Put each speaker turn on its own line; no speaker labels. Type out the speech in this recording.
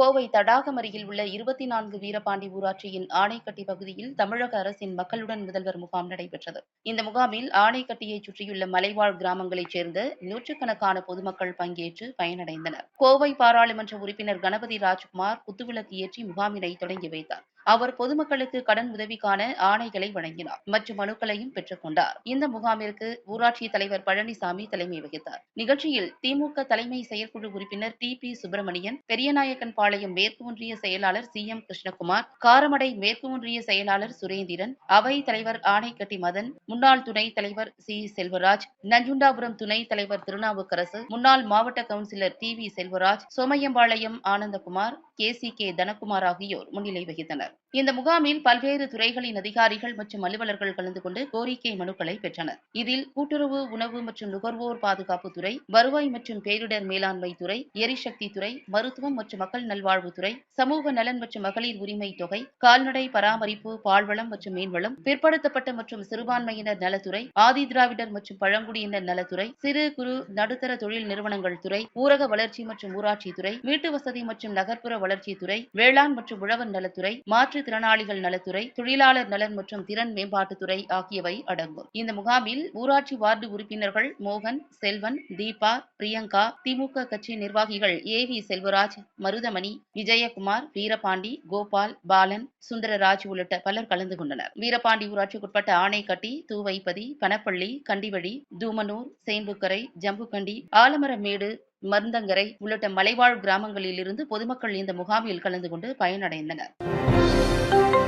கோவை தடாகம் அருகில் உள்ள இருபத்தி நான்கு வீரபாண்டி ஊராட்சியின் ஆணைக்கட்டி பகுதியில் தமிழக அரசின் மக்களுடன் முதல்வர் முகாம் நடைபெற்றது. இந்த முகாமில் ஆணைக்கட்டியை சுற்றியுள்ள மலைவாழ் கிராமங்களைச் சேர்ந்த நூற்றுக்கணக்கான பொதுமக்கள் பங்கேற்று பயனடைந்தனர். கோவை பாராளுமன்ற உறுப்பினர் கணபதி ராஜ்குமார் குத்துவிளக்கு ஏற்றி முகாமினை தொடங்கி வைத்தார். அவர் பொதுமக்களுக்கு கடன் உதவிக்கான ஆணைகளை வழங்கினார் மற்றும் மனுக்களையும் பெற்றுக் கொண்டார். இந்த முகாமிற்கு ஊராட்சி தலைவர் பழனிசாமி தலைமை வகித்தார். நிகழ்ச்சியில் திமுக தலைமை செயற்குழு உறுப்பினர் டி பி சுப்பிரமணியன் பெரியநாயக்கன்பாளையம் மேற்கு ஒன்றிய செயலாளர் சி எம் கிருஷ்ணகுமார் காரமடை மேற்கு ஒன்றிய செயலாளர் சுரேந்திரன் அவை தலைவர் ஆணைக்கட்டி மதன் முன்னாள் துணைத் தலைவர் சி செல்வராஜ் நஞ்சுண்டாபுரம் துணைத் தலைவர் திருநாவுக்கரசு முன்னாள் மாவட்ட councillor T V Selvaraj Somaiyampalayam Anandakumar K C K Dhanakumar ஆகியோர் முன்னிலை வகித்தனர். that இந்த முகாமில் பல்வேறு துறைகளின் அதிகாரிகள் மற்றும் அலுவலர்கள் கலந்து கொண்டு கோரிக்கை மனுக்களை பெற்றனர். இதில் கூட்டுறவு உணவு மற்றும் நுகர்வோர் பாதுகாப்பு துறை வருவாய் மற்றும் பேரிடர் மேலாண்மை துறை எரிசக்தி துறை மருத்துவம் மற்றும் மக்கள் நல்வாழ்வுத்துறை சமூக நலன் மற்றும் மகளிர் உரிமை தொகை கால்நடை பராமரிப்பு பால்வளம் மற்றும் மீன்வளம் பிற்படுத்தப்பட்ட மற்றும் சிறுபான்மையினர் நலத்துறை ஆதி திராவிடர் மற்றும் பழங்குடியினர் நலத்துறை சிறு குறு நடுத்தர தொழில் நிறுவனங்கள் துறை ஊரக வளர்ச்சி மற்றும் ஊராட்சி துறை வீட்டு வசதி மற்றும் நகர்ப்புற வளர்ச்சி துறை வேளாண் மற்றும் உழவர் நலத்துறை மாற்று மாற்றுத்திறனாளிகள் நலத்துறை தொழிலாளர் நலன் மற்றும் திறன் மேம்பாட்டுத்துறை ஆகியவை அடங்கும். இந்த முகாமில் ஊராட்சி வார்டு உறுப்பினர்கள் மோகன் செல்வன் தீபா பிரியங்கா திமுக கட்சி நிர்வாகிகள் ஏ வி செல்வராஜ் மருதமணி விஜயகுமார் வீரபாண்டி கோபால் பாலன் சுந்தரராஜ் உள்ளிட்ட பலர் கலந்து கொண்டனர். வீரபாண்டி ஊராட்சிக்குட்பட்ட ஆணைக்கட்டி தூவைப்பதி பனப்பள்ளி கண்டிவழி தூமனூர் சேம்புக்கரை ஜம்புக்கண்டி ஆலமரமேடு மருந்தங்கரை உள்ளிட்ட மலைவாழ் கிராமங்களில் இருந்து பொதுமக்கள் இந்த முகாமில் கலந்து கொண்டு பயனடைந்தனர். thank you